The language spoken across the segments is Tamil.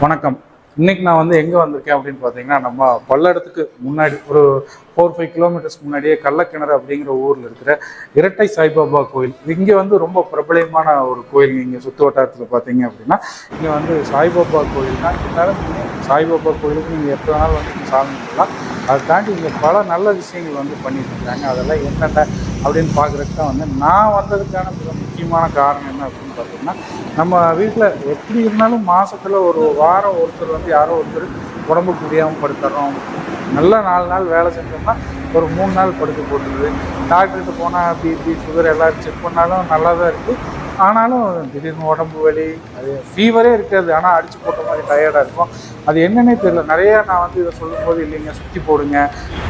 வணக்கம். இன்னைக்கு நான் வந்து எங்கே வந்திருக்கேன் அப்படின்னு பார்த்தீங்கன்னா நம்ம பல்லடத்துக்கு முன்னாடி ஒரு ஃபோர் ஃபைவ் கிலோமீட்டர்ஸ் முன்னாடியே கள்ளக்கிணறு அப்படிங்கிற ஊரில் இருக்கிற இரட்டை சாய்பாபா கோயில். இங்கே வந்து ரொம்ப பிரபலமான ஒரு கோயில் இங்கே சுற்று வட்டாரத்தில் பார்த்தீங்க அப்படின்னா இங்கே வந்து சாய்பாபா கோயில் தான் இருந்தாலும் நீங்கள் சாய்பாபா கோயிலுக்கு நீங்கள் எப்போ வேணாலும் வந்து சாமி பண்ணலாம் அதை தாண்டி இங்கே பல நல்ல விஷயங்கள் வந்து பண்ணிட்டுருக்காங்க. அதெல்லாம் என்னென்ன அப்படின்னு பார்க்குறதுக்கு தான் வந்து நான் வந்ததுக்கான மிக முக்கியமான காரணம் என்ன அப்படின்னு பார்த்தீங்கன்னா நம்ம வீட்டில் எப்படி இருந்தாலும் மாதத்தில் ஒரு வாரம் ஒருத்தர் வந்து யாரோ ஒருத்தர் உடம்புக்கு முடியாமல் படுத்துறோம். நல்லா நாலு நாள் வேலை செஞ்சோம்னா ஒரு மூணு நாள் படுத்து போட்டுருது. டாக்டர்கிட்ட போனால் பிபி சுகர் எல்லோரும் செக் பண்ணாலும் நல்லா தான் இருக்குது ஆனாலும் திடீர்னு உடம்பு வலி அது ஃபீவரே இருக்காது. ஆனால் அடித்து போட்ட மாதிரி டயர்டாக இருக்கும் அது என்னன்னே தெரியல. நிறையா நான் வந்து இதை சொல்லும்போது இல்லைங்க சுற்றி போடுங்க.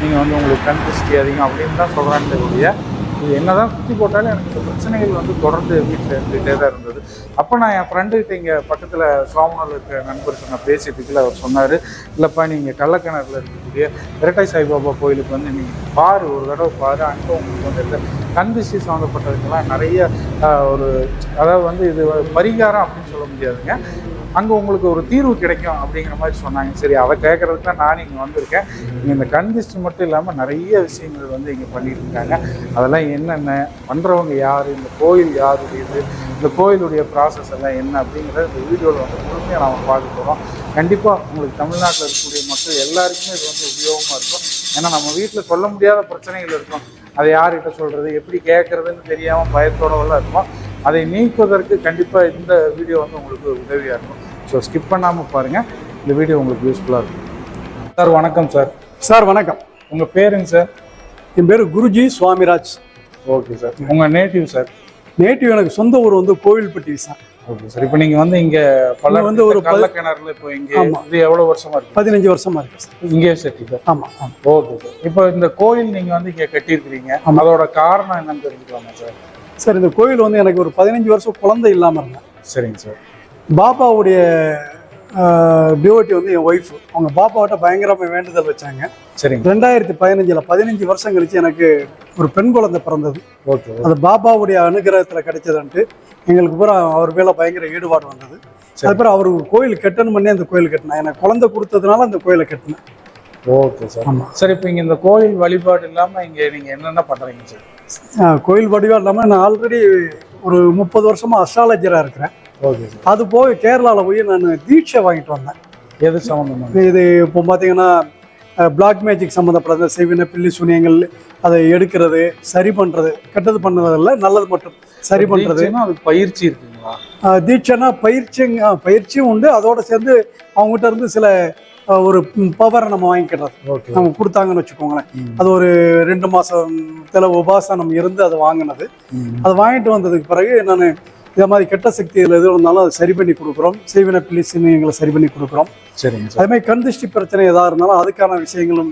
நீங்கள் வந்து உங்களுக்கு கண் திருஷ்டி அதிகம் அப்படின்னு தான் சொல்கிறாங்களே ஒழிய இது என்னதான் சுற்றி போட்டாலும் எனக்கு பிரச்சனைகள் வந்து தொடர்ந்து வீட்டில் இருந்துகிட்டே தான் இருந்தது. அப்போ நான் என் ஃப்ரெண்டுகிட்ட இங்கே பக்கத்தில் சாமனூரில் இருக்கிற நண்பருக்கு நான் பேசிட்டு அவர் சொன்னார் இல்லைப்பா நீங்கள் கள்ளக்கிணறுல இருக்கக்கூடிய இரட்டை சாய்பாபா கோயிலுக்கு வந்து நீங்கள் பாரு ஒரு தடவை பாரு. அங்கே உங்களுக்கு வந்து இந்த கண் திருஷ்டி சம்மந்தப்பட்டதுக்கெல்லாம் நிறைய ஒரு அதாவது வந்து இது பரிகாரம் அப்படின்னு சொல்ல முடியாதுங்க. அங்கே உங்களுக்கு ஒரு தீர்வு கிடைக்கும் அப்படிங்கிற மாதிரி சொன்னாங்க. சரி அதை கேட்கறதுக்கு தான் நான் இங்கே வந்திருக்கேன். இங்கே இந்த கண் திருஷ்டி மட்டும் இல்லாமல் நிறைய விஷயங்கள் வந்து இங்கே பண்ணிட்டு இருக்காங்க அதெல்லாம் என்னென்ன பண்ணுறவங்க யார் இந்த கோயில் யாருடையது இந்த கோயிலுடைய ப்ராசஸ் எல்லாம் என்ன அப்படிங்கிறத இந்த வீடியோவில் வந்து முழுமையாக நாம் பார்க்க போகிறோம் கண்டிப்பாக உங்களுக்கு தமிழ்நாட்டில் இருக்கக்கூடிய மக்கள் எல்லாருக்குமே இது வந்து உபயோகமாக இருக்கும். ஏன்னா நம்ம வீட்டில் சொல்ல முடியாத பிரச்சனைகள் இருக்கும். அதை யார்கிட்ட சொல்கிறது எப்படி கேட்குறதுன்னு தெரியாமல் பயத்தோடவெல்லாம் இருக்கும் அதை நீக்குவதற்கு கண்டிப்பாக இந்த வீடியோ வந்து உங்களுக்கு உதவியாக இருக்கும். ஸோ ஸ்கிப் பண்ணாமல் பாருங்கள் இந்த வீடியோ உங்களுக்கு யூஸ்ஃபுல்லாக இருக்கும். சார் வணக்கம் சார். சார் வணக்கம். உங்கள் பேருங்க சார்? என் பேர் குருஜி சுவாமிராஜ். Okay sir. உங்கள் நேட்டிவ் சார்? நேட்டிவ் எனக்கு சொந்த ஊர் வந்து கோவில்பட்டி சார். Okay sir. இப்போ நீங்கள் வந்து இங்கே பல வந்து ஒரு பதி- கள்ளக்கிணறுல இப்போ இங்கே. இது எவ்வளோ வருஷமா இருக்கு? பதினஞ்சு வருஷமா இருக்கு சார். இங்கே செட்டி சார். ஆமாம் ஆமாம் ஓகே சார். இப்போ இந்த கோயில் நீங்கள் வந்து இங்கே கட்டியிருக்கிறீங்க. அதோட காரணம் என்னன்னு தெரிஞ்சுக்கலாமா சார்? சார் இந்த கோயில் வந்து எனக்கு ஒரு பதினஞ்சு வருஷம் குழந்தை இல்லாமல் இருந்தேன். சரிங்க சார். பாப்பாவுடைய டிவோட்டி வந்து என் ஒய்ஃப் அவங்க பாப்பாவிட்ட பயங்கரமாக வேண்டுதல் வச்சாங்க. சரிங்க. ரெண்டாயிரத்தி பதினஞ்சில் பதினஞ்சு வருஷம் கழிச்சு எனக்கு ஒரு பெண் குழந்தை பிறந்தது. ஓகே அது பாபாவுடைய அனுகிரகத்தில் கிடைச்சதுன்ட்டு எங்களுக்கு பூரா அவர் மேலே பயங்கர ஈடுபாடு வந்தது. சரி. அதுக்கப்புறம் அவர் கோயில் கட்டணும் பண்ணி அந்த கோயில் கட்டினேன் எனக்கு குழந்தை கொடுத்ததுனால அந்த கோயிலை கட்டினேன். Okay sir. ஆமாம் சார் இப்போ இங்கே இந்த கோயில் வழிபாடு இல்லாமல் இங்கே நீங்கள் என்னென்ன பண்ணுறீங்க சார்? கோயில் வடிவம் இல்லாமல் நான் ஆல்ரெடி ஒரு முப்பது வருஷமா அஸ்ட்ராலஜராக இருக்கிறேன். Okay sir. அது போக கேரளாவில் போய் நான் தீட்சை வாங்கிட்டு வந்தேன். எது சம்மந்தமாக இது இப்போ பார்த்தீங்கன்னா பிளாக் மேஜிக் சம்மந்தப்பட்ட செய்வின பில்லி சூனியங்கள் அதை எடுக்கிறது சரி பண்ணுறது கெட்டது பண்ணுறதில்ல நல்லது மட்டும். சரி பண்ணுறது பயிற்சி இருக்குங்களா? தீட்சைனா பயிற்சிங்க பயிற்சியும் உண்டு. அதோட சேர்ந்து அவங்ககிட்ட இருந்து சில ஒரு பவரை நம்ம வாங்கிக்கிறது அவங்க கொடுத்தாங்கன்னு வச்சுக்கோங்களேன். அது ஒரு ரெண்டு மாதத்தில் உபாசனம் இருந்து அதை வாங்கினது. அதை வாங்கிட்டு வந்ததுக்கு பிறகு நான் இதை மாதிரி கெட்ட சக்தி எது இருந்தாலும் அதை சரி பண்ணி கொடுக்குறோம். செய்வின பிள்ளைசின்னு எங்களை சரி பண்ணி கொடுக்குறோம். சரிங்க சார். அதே மாதிரி கண் திருஷ்டி பிரச்சனை எதாக இருந்தாலும் அதுக்கான விஷயங்களும்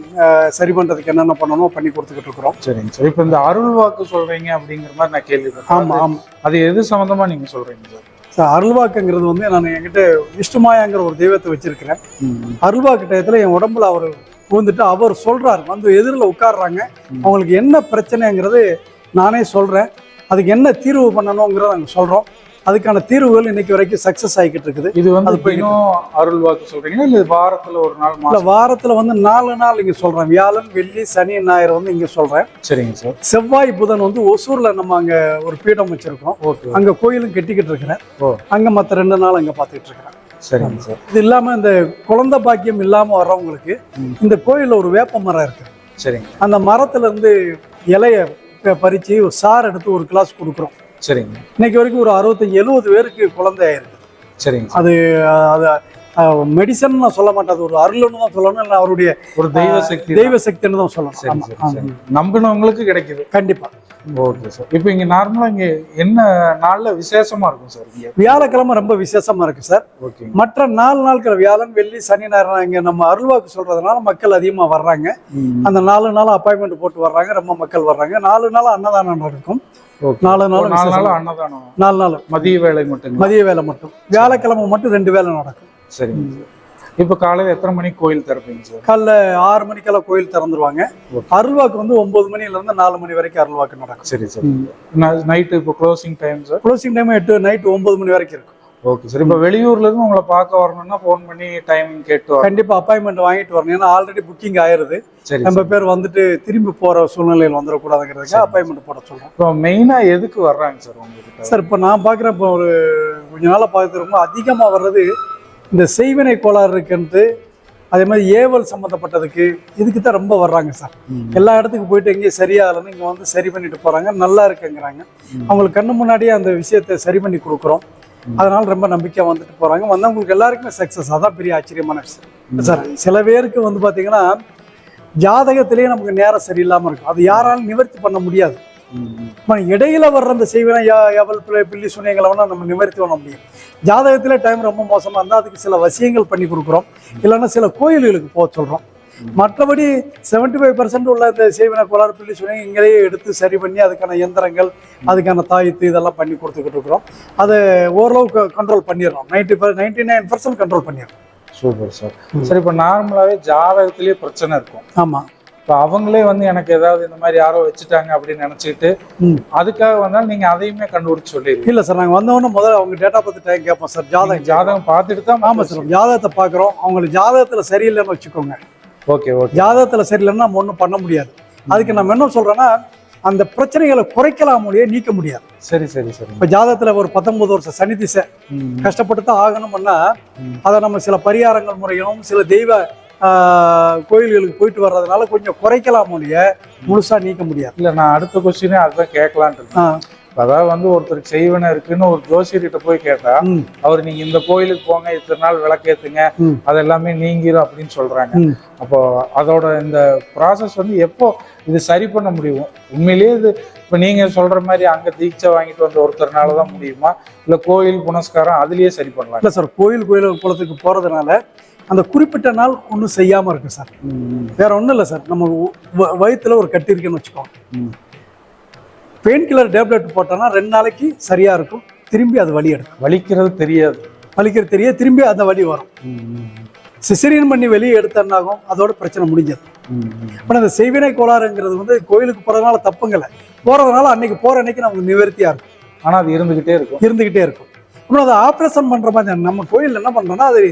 சரி பண்ணுறதுக்கு என்னென்ன பண்ணணுமோ பண்ணி கொடுத்துக்கிட்டு இருக்கிறோம். சரிங்க சார். இப்போ இந்த அருள் வாக்கு சொல்றீங்க அப்படிங்கிற மாதிரி நான் கேள்விப்பட்டேன். ஆமாம் ஆமாம் அது எது சம்மந்தமா நீங்க சொல்றீங்க சார்? சார் அருள்வாக்குங்கிறது வந்து நான் என்கிட்ட விஷ்ணுமாயாங்கிற ஒரு தெய்வத்தை வச்சிருக்கிறேன். அருள்வாக்கு டயத்தில் என் உடம்புல அவர் பூந்துட்டு அவர் சொல்றாரு. வந்து எதிரில் உட்கார்றாங்க. அவங்களுக்கு என்ன பிரச்சனைங்கிறது நானே சொல்றேன். அதுக்கு என்ன தீர்வு பண்ணணுங்கிறத நாங்கள் சொல்றோம். அதுக்கான தீர்வுகள் இன்னைக்கு வரைக்கும் சக்ஸஸ் ஆகிக்கிட்டு இருக்குது. இது வந்து தினம் அருள் வாக்கு சொல்றீங்களா? இல்ல வாரத்துல ஒரு நாள் இல்ல வாரத்துல வந்து நாலு நாள் இங்க சொல்றேன். வியாழன் வெள்ளி சனி ஞாயிறு வந்து இங்க சொல்றேன். சரிங்க சார். செவ்வாய் புதன் வந்து ஒசூர்ல நம்ம அங்க ஒரு பீடம் வச்சிருக்கோம். ஓகே. அங்க கோயிலும் கட்டிக்கிட்டு இருக்கிறேன். அங்க மத்த ரெண்டு நாள் அங்க பாத்துக்கிட்டு இருக்கிறேன். சரிங்க சார். இது இல்லாம இந்த குழந்தை பாக்கியம் இல்லாம வர்றவங்களுக்கு. இந்த கோயில்ல ஒரு வேப்ப மரம் இருக்கு. சரிங்க. அந்த மரத்துல இருந்து இலைய ப- பறிச்சு ஒரு சாறு எடுத்து ஒரு கிளாஸ் கொடுக்குறோம். சரிங்க. இன்னைக்கு வரைக்கும் ஒரு அறுபத்தஞ்சு எழுபது பேருக்கு குழந்தை இருக்குது சரிங்க. சார் அது அது மெடிசன் நான் சொல்ல மாட்டேன் அது ஒரு அருள்னு தான் சொல்லணும் இல்லை அவருடைய ஒரு தெய்வ சக்தி. தெய்வ சக்தின்னு தான் சொல்லணும். சரி நம்பினவங்களுக்கு கிடைக்குது. கண்டிப்பா. Okay sir. இப்போ இங்க நார்மலா இங்க என்ன நாள்ல விசேஷமா இருக்கும் சார் இங்க? வியாழக்கிழமை ரொம்ப விசேஷமா இருக்கு சார். ஓகே. மற்ற நாலு நாட்கள் வியாழன் வெள்ளி சனி ஞாயிறு இங்க நம்ம அருள்வாக்கு சொல்றதுனால மக்கள் அதிகமா வர்றாங்க. அந்த நாலு நாள் அப்பாயின்மெண்ட் போட்டு வர்றாங்க. ரொம்ப மக்கள் வர்றாங்க. நாலு நாள் அன்னதானம் நடக்கும். நாலு நாள் நாலு நாள். அன்னதானம். நாலு நாள். மதிய வேலை மட்டும் மதிய வேலை மட்டும். வியாழக்கிழமை மட்டும் ரெண்டு வேலை நடக்கும். சரிங்க சார். இப்போ காலையில எத்தனை மணிக்கு கோயில் திறப்பீங்க சார்? காலைல ஆறு மணிக்கெல்லாம் கோயில் திறந்துருவாங்க. அருள்வாக்கு வந்து ஒன்பது மணில இருந்து நாலு மணி வரைக்கும் அருள்வாக்கு நடக்கும். சரி சரி. நைட்டு இப்போ closing time sir closing time எட்டு நைட் ஒன்பது மணி வரைக்கும் இருக்கும். Okay sir. இப்போ வெளியூர்ல இருந்து உங்களை பார்க்க வரணும்னா ஃபோன் பண்ணி டைமிங் கேட்டு வரணும் கண்டிப்பா அப்பாயின்மெண்ட் வாங்கிட்டு வரணும். ஏன்னா ஆல்ரெடி புக்கிங் ஆயிருது. நம்ம பேர் வந்துட்டு திரும்பி போற சூழ்நிலையில் வந்துடக்கூடாதுங்கிறதுக்கு அப்பாயின்மெண்ட் போட சொல்றோம். இப்போ மெயினா எதுக்கு வர்றாங்க சார் உங்ககிட்ட? சார் இப்போ நான் பார்க்குறேன் இப்போ ஒரு கொஞ்ச நாளாக பார்த்து ரொம்ப அதிகமாக வர்றது இந்த செய்வினை கோளாறு இருக்குன்ட்டு அதே மாதிரி ஏவல் சம்மந்தப்பட்டதுக்கு இதுக்கு தான் ரொம்ப வர்றாங்க சார். எல்லா இடத்துக்கு போயிட்டு எங்கேயும் சரியாகலைன்னு இங்கே வந்து சரி பண்ணிட்டு போகிறாங்க நல்லா இருக்குங்கிறாங்க. அவங்களுக்கு கண்ணு முன்னாடியே அந்த விஷயத்தை சரி பண்ணி கொடுக்குறோம். அதனால ரொம்ப நம்பிக்கையாக வந்துட்டு போகிறாங்க வந்தவங்களுக்கு எல்லாருக்குமே சக்ஸஸ் அதான் பெரிய ஆச்சரியமான விஷயம். சார் சில பேருக்கு வந்து பார்த்தீங்கன்னா ஜாதகத்திலேயே நமக்கு நேரம் சரியில்லாமல் இருக்கும். அது யாராலும் நிவர்த்தி பண்ண முடியாது. இடையில வர்ற அந்த செய்வன எவல் பில்லி சுனியங்களை வேணா நம்ம நிவர்த்தி பண்ண முடியும். ஜாதகத்துல டைம் ரொம்ப மோசமா இருந்தால் அதுக்கு சில வசியங்கள் பண்ணி கொடுக்குறோம். இல்லைன்னா சில கோயில்களுக்கு போக சொல்றோம். மற்றபடி 75% ஃபைவ் பர்சன்ட் உள்ள இந்த செய்வன கோளாறு பில்லி சுனியம் இங்கேயே எடுத்து சரி பண்ணி அதுக்கான இயந்திரங்கள் அதுக்கான தாயத்து இதெல்லாம் பண்ணி கொடுத்துக்கிட்டு இருக்கிறோம். அதை ஓரளவுக்கு கண்ட்ரோல் பண்ணிடுறோம். Ninety ninety nine percent control பண்ணிடுறோம். சூப்பர் சார் சரி இப்போ நார்மலாவே ஜாதகத்திலேயே பிரச்சனை இருக்கும். ஆமா. இப்போ அவங்களே வந்து எனக்கு ஏதாவது இந்த மாதிரி யாரோ வச்சுட்டாங்க அப்படின்னு நினைச்சிட்டு ம். அதுக்காக வந்தாலும் நீங்க அதையுமே கண்டுபிடிச்சு சொல்லிடுவீங்க இல்லை சார் நாங்கள் வந்தவொடனே முதல்ல அவங்க டேட்டா பற்றி டைம் கேட்போம் சார் ஜாதகம் ஜாதகம் பார்த்துட்டு தான் ஆமாம் சார் ஜாதகத்தை பார்க்குறோம். அவங்களுக்கு ஜாதகத்தில் சரியில்லைன்னு வச்சுக்கோங்க. Okay okay. ஜாதகத்தில் சரியில்லைன்னா நம்ம ஒன்றும் பண்ண முடியாது. அதுக்கு நம்ம என்ன சொல்றோன்னா அந்த பிரச்சனைகளை குறைக்கலாம் முடியாது நீக்க முடியாது. சரி சரி சரி. இப்போ ஜாதகத்தில் ஒரு பத்தொன்பது வருஷம் சனி திசை கஷ்டப்பட்டு தான் ஆகணும்னா. அதை நம்ம சில பரிகாரங்கள் முறையும் சில தெய்வ கோயில்களுக்கு போயிட்டு வர்றதுனால கொஞ்சம் குறைக்கலாம் முடிய முழுசா நீக்க முடியாது. இல்ல நான் அடுத்த கொஸ்டினே அதுதான் கேட்கலான்ட்டு இருக்கேன். அதாவது வந்து ஒருத்தருக்கு செய்வன இருக்குன்னு ஒரு ஜோசியர்கிட்ட போய் கேட்டா அவர் நீங்க இந்த கோயிலுக்கு போங்க இத்தனை நாள் விளக்கேத்துங்க ம். அது எல்லாமே நீங்கிரும் அப்படின்னு சொல்றாங்க. அப்போ அதோட இந்த ப்ராசஸ் வந்து எப்போ இது சரி பண்ண முடியும்? உண்மையிலேயே இது இப்போ நீங்க சொல்ற மாதிரி அங்க தீட்சை வாங்கிட்டு வந்த ஒருத்தர்னால தான் முடியுமா? இல்ல கோயில் புனஸ்காரம் அதுலயே சரி பண்ணலாம்? இல்லை சார் கோயில் கோயில் குளத்துக்கு போறதுனால அந்த குறிப்பிட்ட நாள் ஒன்றும் செய்யாம இருக்கு சார். வேற ஒன்றும் இல்லை சார். நம்ம வ- வயித்துல ஒரு கட்டி இருக்குன்னு வச்சுக்கோங்க. பெயின் கில்லர் டேப்லெட் போட்டோன்னா ரெண்டு நாளைக்கு சரியா இருக்கும். திரும்பி அது வலி எடுக்கும். வலிக்கிறது தெரியாது. வலிக்கிறது தெரிய திரும்பி அந்த வலி வரும். சிசரியன் பண்ணி வெளியே எடுத்தனாகும் அதோட பிரச்சனை முடிஞ்சது. ஆனால் இந்த செய்வினை கோளாறுங்கிறது வந்து கோயிலுக்கு போறதுனால தப்புங்கல போறதுனால அன்னைக்கு போற அன்னைக்கு நமக்கு நிவர்த்தியா இருக்கும். ஆனா அது இருந்துகிட்டே இருக்கும். இருந்துகிட்டே இருக்கும். அப்புறம் அதை ஆப்ரேஷன் பண்ற மாதிரி நம்ம கோயில் என்ன பண்றோம்னா அது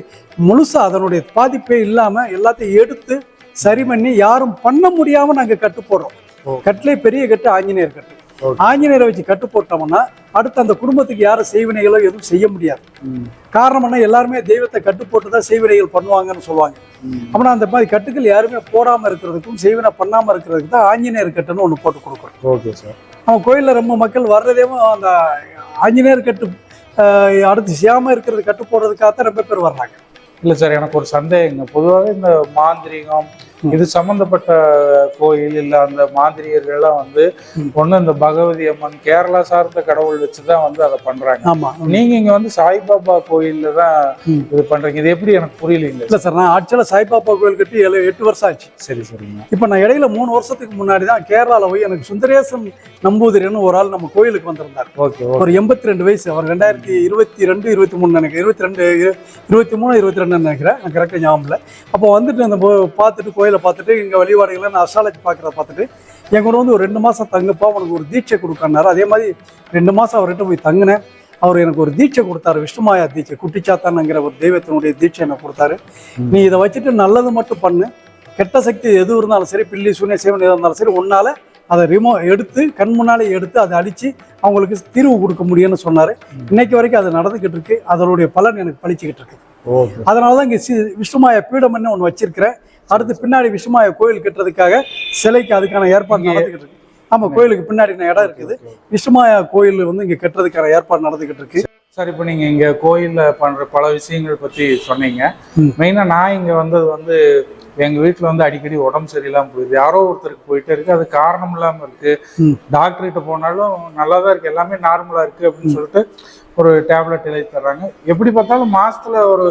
முழுசா அதனுடைய பாதிப்பே இல்லாம எல்லாத்தையும் எடுத்து சரி பண்ணி யாரும் பண்ண முடியாம நாங்க கட்டு போடுறோம். ஓ. கட்டிலே பெரிய கட்டு ஆஞ்சநேயர் கட்டு. ஆஞ்சநேயரை வச்சு கட்டு போட்டோம்னா அடுத்து அந்த குடும்பத்துக்கு யாரும் செய்வினைகளோ எதுவும் செய்ய முடியாது. காரணம் என்ன? எல்லாருமே தெய்வத்தை கட்டு போட்டு தான் செய்வினைகள் பண்ணுவாங்கன்னு சொல்லுவாங்க. அப்படின்னா அந்த மாதிரி கட்டுக்கள் யாருமே போடாம இருக்கிறதுக்கும் செய்வினை பண்ணாம இருக்கிறதுக்கு தான் ஆஞ்சநேயர் கட்டுன்னு ஒன்று போட்டு கொடுக்குறோம். Okay sir. நம்ம கோயிலில் ரொம்ப மக்கள் வர்றதேவும் அந்த ஆஞ்சநேயர் கட்டு அடுத்து செய்யாம இருக்கிறது கட்டு போடுறதுக்காக தான் ரொம்ப பேர் வர்றாங்க. இல்லை சார் எனக்கு ஒரு சந்தேகங்க. பொதுவாகவே இந்த மாந்திரீகம் இது சம்பந்தப்பட்ட கோயில் இல்ல அந்த மாந்திரியர்கள்லாம் வந்து. ஒண்ணு இந்த பகவதி அம்மன் கேரளா சார்ந்த கடவுள் வச்சுதான் வந்து அதை பண்றாங்க. ஆமா. நீங்க இங்க வந்து சாய்பாபா கோயில்ல தான். இது பண்றீங்க. இது எப்படி எனக்கு புரியலைங்க இல்லை சார் நான் ஆக்சுவலாக சாய்பாபா கோயில் கட்டி ஏழு எட்டு வருஷம் ஆச்சு. சரி சரிங்க. இப்போ நான் இடையில மூணு வருஷத்துக்கு முன்னாடி தான் கேரளாவில் போய் எனக்கு சுந்தரேசன் நம்பூதிரின்னு ஒரு ஆள் நம்ம கோயிலுக்கு வந்திருந்தார். ஓகே ஒரு எண்பத்தி ரெண்டு வயசு. அவர் ரெண்டாயிரத்தி இருபத்தி ரெண்டு இருபத்தி மூணு நினைக்கிறேன். இருபத்தி ரெண்டு இருபத்தி மூணு இருபத்தி ரெண்டு நினைக்கிறேன் கரெக்டாக ஞாபகம் இல்லை. அப்போ வந்துட்டு அந்த பார்த்துட்டு கோயிலை பார்த்துட்டு இங்கே வழிபாடுகளை நான் அஸ்ட்ராலஜி பார்க்குறத பார்த்துட்டு என் கூட வந்து ஒரு ரெண்டு மாதம் தங்கப்பா உனக்கு ஒரு தீட்சை கொடுக்கன்னாரு. அதே மாதிரி ரெண்டு மாதம் அவர்கிட்ட போய் தங்கினேன். அவர் எனக்கு ஒரு தீட்சை கொடுத்தாரு. விஷ்ணுமாயா தீட்சை குட்டிச்சாத்தானுங்கிற ஒரு தெய்வத்தினுடைய தீட்சை எனக்கு கொடுத்தாரு. நீ இதை வச்சுட்டு நல்லது மட்டும் பண்ணு. கெட்ட சக்தி எது இருந்தாலும் சரி பில்லி சூனிய சேவன் எது இருந்தாலும் சரி உன்னால அதை ரிமோ எடுத்து கண் முன்னாலே எடுத்து அதை அடிச்சு அவங்களுக்கு தீர்வு கொடுக்க முடியும்னு சொன்னாரு. இன்னைக்கு வரைக்கும் அது நடந்துகிட்டு இருக்கு. அதனுடைய பலன் எனக்கு பழிச்சுக்கிட்டு இருக்கு. அதனால தான் இங்கே விஷ்ணுமாய பீடம்னு ஒன்று வச்சிருக்கிறேன். அடுத்து பின்னாடி விஷ்ணுமாய கோயில் கட்டுறதுக்காக சிலைக்கு அதுக்கான ஏற்பாடு நடந்துகிட்டு இருக்கு. ஆமா கோயிலுக்கு பின்னாடி இடம் இருக்குது. விஷ்ணுமாயா கோயில் வந்து இங்க கட்டுறதுக்கான ஏற்பாடு நடந்துகிட்டு இருக்கு. சார் இப்போ நீங்க இங்க கோயில்ல பண்ற பல விஷயங்கள் பத்தி சொன்னீங்க. ம். மெயினா நான் இங்க வந்தது வந்து எங்க வீட்டுல வந்து அடிக்கடி உடம்பு சரியில்லாம போயிடுது. யாரோ ஒருத்தருக்கு போயிட்டே இருக்கு. அது காரணம் இல்லாம இருக்கு. ம். டாக்டர் கிட்ட போனாலும் நல்லா தான் இருக்கு. எல்லாமே நார்மலா இருக்கு அப்படின்னு சொல்லிட்டு ஒரு டேப்லெட் எழுதி தர்றாங்க. எப்படி பார்த்தாலும் மாசத்துல ஒரு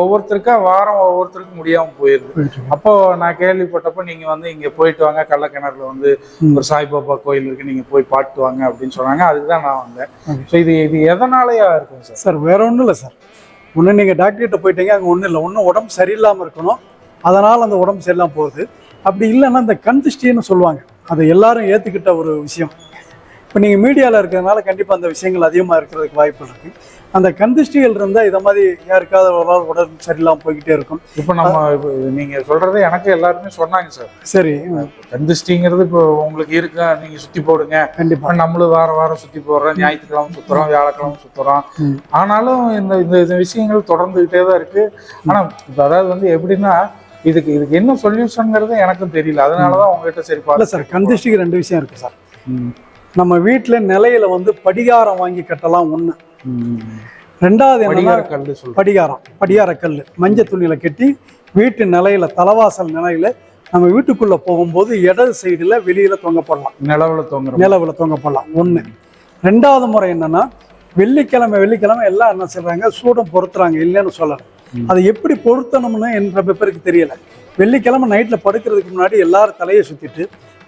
ஒவ்வொருத்தருக்கா வாரம் ஒவ்வொருத்தருக்கும் முடியாம போயிருது. அப்போ நான் கேள்விப்பட்டப்போ நீங்க வந்து இங்க போயிட்டு வாங்க கள்ளக்கிணறுல வந்து. ஒரு சாய்பாபா கோயில் இருக்கு நீங்க போய் பாட்டு வாங்க அப்படின்னு சொன்னாங்க. அதுக்கு தான் நான் வந்தேன். ஸோ இது இது எதனாலயா இருக்கும் சார்? சார் வேற ஒன்றும் இல்லை சார். ஒன்று நீங்கள் டாக்டர்கிட்ட போயிட்டீங்க அங்கே ஒன்றும் இல்லை. ஒன்றும் உடம்பு சரியில்லாமல் இருக்கணும். அதனால் அந்த உடம்பு சரியில்லாம போகுது. அப்படி இல்லைன்னா இந்த கண் திருஷ்டின்னு சொல்லுவாங்க. அதை எல்லாரும் ஏற்றுக்கிட்ட ஒரு விஷயம். இப்போ நீங்கள் மீடியாவில் இருக்கிறதுனால கண்டிப்பாக அந்த விஷயங்கள் அதிகமாக இருக்கிறதுக்கு வாய்ப்பு இருக்குது அந்த கந்திஷ்டிகள் இருந்தால் இதை மாதிரி யாருக்காவது ஒரு நாள் உடல் சரியில்லாமல் போய்கிட்டே இருக்கும். இப்போ நம்ம இப்போ நீங்க சொல்றது எனக்கு எல்லாருமே சொன்னாங்க சார். சரி. கந்திஷ்டிங்கிறது இப்போ உங்களுக்கு இருக்கா? நீங்க சுத்தி போடுங்க. கண்டிப்பா. இப்ப நம்மளும் வாரம் வாரம் சுத்தி போடுறோம் ஞாயிற்றுக்கிழமை சுத்துறோம் வியாழக்கிழமை சுத்துறோம். ம். ஆனாலும் இந்த இந்த விஷயங்கள் தொடர்ந்துகிட்டே தான் இருக்கு. ஆனா இப்ப அதாவது வந்து எப்படின்னா இதுக்கு இதுக்கு என்ன சொல்யூஷன்ங்கிறது எனக்கும் தெரியல. அதனாலதான் உங்ககிட்ட சரி இல்லை பார்த்து சார் கந்திஷ்டிக்கு ரெண்டு விஷயம் இருக்கு சார். நம்ம வீட்டில் நிலையில வந்து படிகாரம் வாங்கி கட்டலாம் ஒன்று. ரெண்டாவது என்னன்னா படிகாரம் படிகார கல் மஞ்சள் துணியில கட்டி வீட்டு நிலையில தலவாசல் நிலையில நம்ம வீட்டுக்குள்ள போகும்போது இடது சைடுல வெளியில தொங்க போடலாம். நிலவுல தொங்குற நிலவுல தொங்க போடலாம். ஒண்ணு. ரெண்டாவது முறை என்னன்னா வெள்ளிக்கிழமை வெள்ளிக்கிழமை எல்லாம் என்ன சொல்றாங்க சூடம் பொருத்துறாங்க. இல்லைன்னு சொல்லல. அது எப்படி பொருத்தணும்னு என் ரொம்ப பேருக்கு தெரியல. வெள்ளிக்கிழமை நைட்ல படுக்கிறதுக்கு முன்னாடி எல்லாரும் தலையை சுத்திட்டு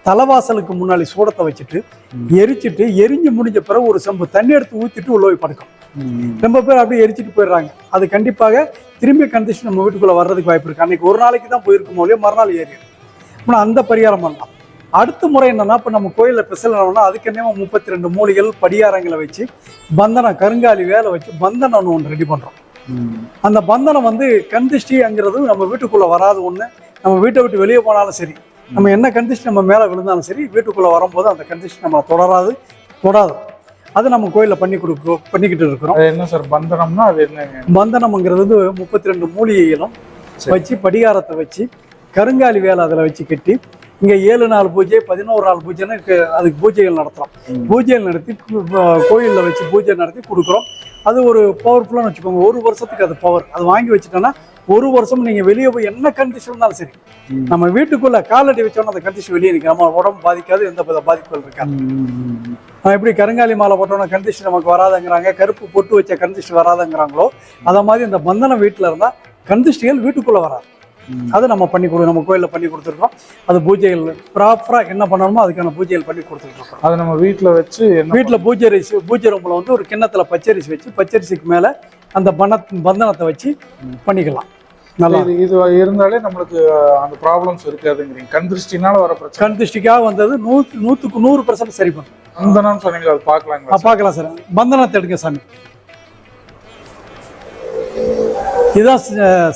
தலைவாசலுக்கு முன்னாடி சூடத்தை வச்சுட்டு. எரிச்சிட்டு எரிஞ்சு முடிஞ்ச பிறகு ஒரு செம்பு தண்ணி எடுத்து ஊத்திட்டு உள்ள போய் படுக்கும். ரொம்ப பேர் அப்படியே எரிச்சிட்டு போயிடுறாங்க. அது கண்டிப்பாக திரும்பி கண்டிஷன் நம்ம வீட்டுக்குள்ள வர்றதுக்கு வாய்ப்பு இருக்கு. அன்னைக்கு ஒரு நாளைக்கு தான் போயிருக்கும் இல்லையோ மறுநாள் ஏறி இப்போ அந்த பரிகாரம் பண்ணலாம். அடுத்த முறை என்னன்னா இப்போ நம்ம கோயிலில் ஸ்பெஷல் என்னன்னா அதுக்கு என்ன முப்பத்தி ரெண்டு மூலிகள் படிகாரங்களை வச்சு பந்தனம் கருங்காலி வேலை வச்சு பந்தனம் ஒன்று ரெடி பண்ணுறோம். அந்த பந்தனம் வந்து கந்திஷ்டிங்கிறது நம்ம வீட்டுக்குள்ள வராது ஒன்று நம்ம வீட்டை விட்டு வெளியே போனாலும் சரி. நம்ம என்ன கந்திஷ்டி நம்ம மேலே விழுந்தாலும் சரி வீட்டுக்குள்ள வரும்போது அந்த கந்திஷ்டி நம்மளை தொடராது தொடாது. அது நம்ம கோயிலில் பண்ணி கொடுக்க பண்ணிக்கிட்டு இருக்கிறோம். என்ன சார் பந்தனம்னா அது என்னங்க பந்தனம்ங்கிறது வந்து முப்பத்தி ரெண்டு மூலிகைகளும். வச்சு படிகாரத்தை வச்சு கருங்காலி வேலை அதில் வச்சு கட்டி இங்கே ஏழு நாள் பூஜை பதினோரு நாள் பூஜைன்னு அதுக்கு பூஜைகள் நடத்துகிறோம். பூஜைகள் நடத்தி கோயிலில் வச்சு பூஜை நடத்தி கொடுக்குறோம். அது ஒரு பவர்ஃபுல்லான்னு வச்சுக்கோங்க. ஒரு வருஷத்துக்கு அது பவர் அது வாங்கி வச்சுட்டோன்னா ஒரு வருஷம் நீங்கள் வெளியே போய் என்ன கண்டிஷன் இருந்தாலும் சரி. நம்ம வீட்டுக்குள்ள காலடி வச்சோன்னா அந்த கண்டிஷன் வெளியே நிற்கும் நம்ம உடம்பு பாதிக்காது எந்த வித பாதிப்புகள் இருக்காது. நம்ம எப்படி கருங்காலி மாலை போட்டோம்னா கந்திஷ்டி நமக்கு வராதுங்கிறாங்க கருப்பு பொட்டு வச்ச கந்திஷ்டி வராதுங்கிறாங்களோ அத மாதிரி இந்த பந்தனம் வீட்டில் இருந்தால் கந்திஷ்டிகள் வீட்டுக்குள்ள வராது. அதை நம்ம பண்ணி கொடு நம்ம கோயிலில் பண்ணி கொடுத்துருக்கோம். அது பூஜைகள் ப்ராப்பராக என்ன பண்ணணுமோ அதுக்கான பூஜைகள் பண்ணி கொடுத்துட்டு இருக்கோம் அதை நம்ம வீட்டுல வச்சு வீட்டில் பூஜை அரிசி பூஜை ரூமில் வந்து ஒரு கிண்ணத்தில் பச்சரிசி வச்சு பச்சரிசிக்கு மேலே அந்த பண பந்தனத்தை வச்சு பண்ணிக்கலாம். நல்லா இது இருந்தாலே நம்மளுக்கு அந்த ப்ராப்ளம்ஸ் இருக்காதுங்கிறீங்க. கண் திருஷ்டினால வர பிரச்சனை. கண் திருஷ்டிக்காக வந்தது நூற்று நூற்றுக்கு நூறு பர்சன்ட் சரி பண்ணும். பந்தனம்னு சொன்னீங்க அது பார்க்கலாங்களா ஆ, பார்க்கலாம் சார். பந்தனத்தை எடுங்க சாமி. இதுதான்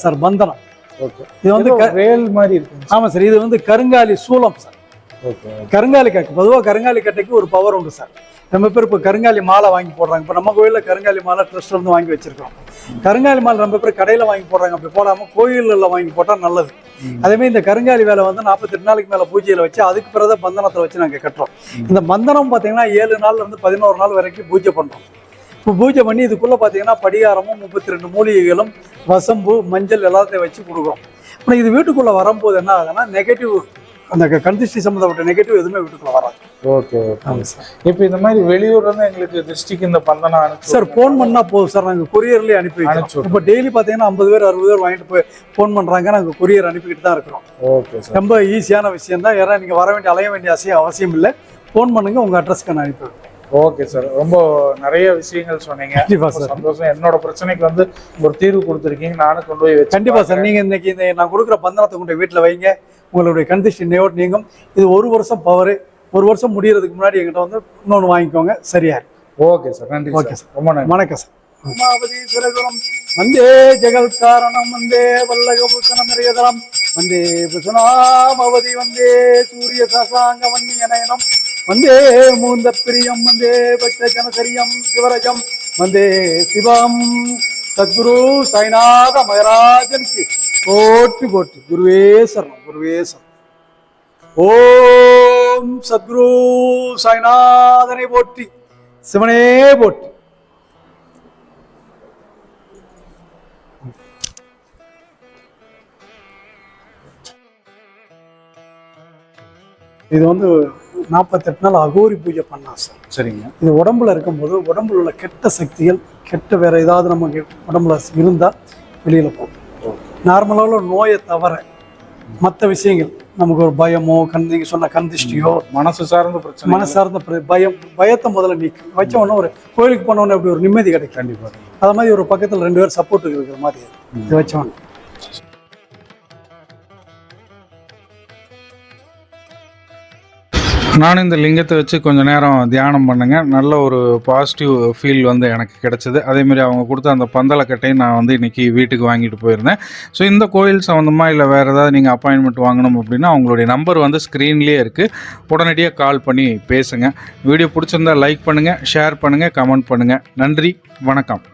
சார் பந்தனம். ஓகே இது வந்து வேல் மாதிரி இருக்குங்க ஆமாம் சார் இது வந்து கருங்காலி சூலம் சார். கருங்காலி கட்டை பொதுவாக கருங்காலி கட்டைக்கு ஒரு பவர் உண்டு சார். நம்ம பேர் இப்போ கருங்காலி மாலை வாங்கி போடுறாங்க. இப்போ நம்ம கோயிலில் கருங்காலி மாலை ட்ரஸ்ட் வந்து வாங்கி வச்சிருக்கோம் கருங்காலி மாலை ரொம்ப பேர் கடையில் வாங்கி போடுறாங்க. அப்படி போடாமல் கோயிலில் வாங்கி போட்டால் நல்லது. அதேமாதிரி இந்த கருங்காலி வேலை வந்து நாற்பத்தெட்டு நாளைக்கு மேலே பூஜையில் வச்சு அதுக்கு பிறகு பந்தனத்தை வச்சு நாங்கள் கட்டுறோம். இந்த பந்தனம் பார்த்தீங்கன்னா ஏழு நாள்ல இருந்து பதினோரு நாள் வரைக்கும் பூஜை பண்ணுறோம் இப்போ பூஜை பண்ணி இதுக்குள்ளே பார்த்தீங்கன்னா படிகாரமும் முப்பத்தி ரெண்டு மூலிகைகளும் வசம்பு மஞ்சள் எல்லாத்தையும் வச்சு கொடுக்குறோம். ஆனால் இது வீட்டுக்குள்ளே வரும்போது என்ன ஆகுதுன்னா நெகட்டிவ் அந்த கந்திஷ்டி சம்மந்தப்பட்ட நெகட்டிவ் எதுவுமே வீட்டுக்குள்ளே வராது. Okay okay. இப்போ இந்த மாதிரி வெளியூர்ல இருந்து எங்களுக்கு டிஸ்ட்ரிக்ட் இந்த அனுப்பிச்சு சார் ஃபோன் பண்ணா போதும் சார் நாங்கள் கொரியர்லேயே அனுப்பி வைக்கிறோம். இப்போ டெய்லி பார்த்தீங்கன்னா ஐம்பது பேர் அறுபது பேர் வாங்கிட்டு போய் ஃபோன் பண்ணுறாங்க நாங்கள் கொரியர் அனுப்பிக்கிட்டு தான் இருக்கிறோம். ஓகே சார் ரொம்ப ஈஸியான விஷயம் தான் யாரும் நீங்கள் வர வேண்டிய அலைய வேண்டிய அவசியம் அவசியம் இல்லை. ஃபோன் பண்ணுங்க உங்கள் அட்ரஸ்க்கு நான் அனுப்பி ஓகே சார். ரொம்ப நிறைய விஷயங்கள் சொன்னீங்க. கண்டிப்பா சார். சந்தோஷம். என்னோட பிரச்சனைக்கு வந்து ஒரு தீர்வு கொடுத்துருக்கீங்க. நானும் கொண்டு போய் கண்டிப்பா சார். நீங்க இன்னைக்கு இந்த நான் கொடுக்குற பந்தனத்தை கொண்டு வீட்டில் வைங்க. உங்களுடைய கண்டிஷன் இன்னையோடு நீங்கும். இது ஒரு வருஷம் பவர் ஒரு வருஷம் முடியறதுக்கு முன்னாடி எங்கிட்ட வந்து இன்னொன்று வாங்கிக்கோங்க. சரியா. Okay sir. நன்றி ஓகே சார். ரொம்ப நன்றி. வணக்கம் சார். வந்தே ஜெகத் காரணம் வந்தே வல்லகபூஷணம் நிறையதரம் வந்தே புசுனாமவதி வந்தே சூரிய சசாங்க வன்னியனயனம் வந்தே மூந்த பிரியம் வந்தே பட்ச கனசரியம் சிவரஜம் வந்தே சிவம். சத்குரு சாய்நாத மகராஜனுக்கு போற்றி போற்றி. குருவே குருவேசரம் ஓம் சத்குரு சாய்நாதனை போற்றி சிவனே போற்றி. இது வந்து நாற்பத்தெட்டு நாள் அகோரி பூஜை பண்ணலாம் சார். சரிங்க. இது உடம்புல இருக்கும்போது உடம்புல உள்ள கெட்ட சக்திகள் கெட்ட வேற ஏதாவது நமக்கு உடம்புல இருந்தால் வெளியில போகும் நார்மலாக உள்ள நோயை தவிர மற்ற விஷயங்கள் நமக்கு ஒரு பயமோ கண் சொன்ன கந்திஷ்டியோ மனசு சார்ந்த பிரச்சனை மனசார்ந்த பிர- பயம் பயத்தை முதல்ல நீக்கு வச்ச உடனே ஒரு கோயிலுக்கு போன உடனே அப்படி ஒரு நிம்மதி கிடைக்கும். கண்டிப்பா. அது மாதிரி ஒரு பக்கத்தில் ரெண்டு பேர் சப்போர்ட் இருக்கிற மாதிரி இது வச்ச நானும் இந்த லிங்கத்தை வச்சு கொஞ்சம் நேரம் தியானம் பண்ணுங்க. நல்ல ஒரு பாசிட்டிவ் ஃபீல் வந்து எனக்கு கிடைச்சது. அதேமாரி அவங்க கொடுத்த அந்த பந்தலக்கட்டையும் நான் வந்து இன்னைக்கு வீட்டுக்கு வாங்கிட்டு போயிருந்தேன். ஸோ இந்த கோயில் சம்மந்தமாக இல்லை வேறு ஏதாவது நீங்கள் அப்பாயின்மெண்ட் வாங்கணும் அப்படின்னா அவங்களுடைய நம்பர் வந்து ஸ்க்ரீன்லேயே இருக்குது உடனடியாக கால் பண்ணி பேசுங்க. வீடியோ பிடிச்சிருந்தா லைக் பண்ணுங்கள் ஷேர் பண்ணுங்கள் கமெண்ட் பண்ணுங்கள் நன்றி வணக்கம்.